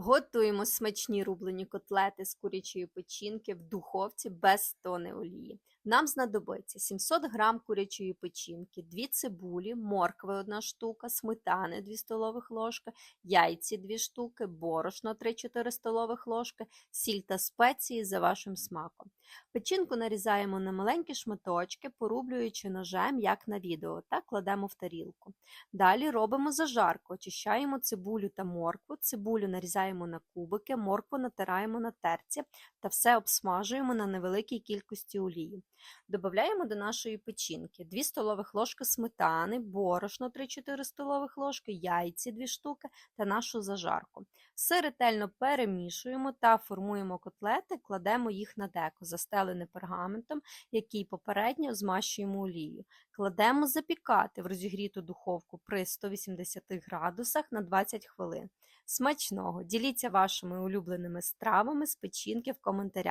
Готуємо смачні рублені котлети з курячої печінки в духовці без тони олії. Нам знадобиться 700 г курячої печінки, 2 цибулі, моркви 1 штука, сметани 2 столових ложки, яйці 2 штуки, борошно 3-4 столових ложки, сіль та спеції за вашим смаком. Печінку нарізаємо на маленькі шматочки, порублюючи ножем, як на відео, та кладемо в тарілку. Далі робимо зажарку, очищаємо цибулю та моркву, цибулю нарізаємо на кубики, моркву натираємо на терці та все обсмажуємо на невеликій кількості олії. Додаємо до нашої печінки 2 столових ложки сметани, борошно 3-4 столових ложки, яйці 2 штуки та нашу зажарку. Все ретельно перемішуємо та формуємо котлети, кладемо їх на деко, застелене пергаментом, який попередньо змащуємо олією. Кладемо запікати в розігріту духовку при 180 градусах на 20 хвилин. Смачного! Діліться вашими улюбленими стравами з печінки в коментарях.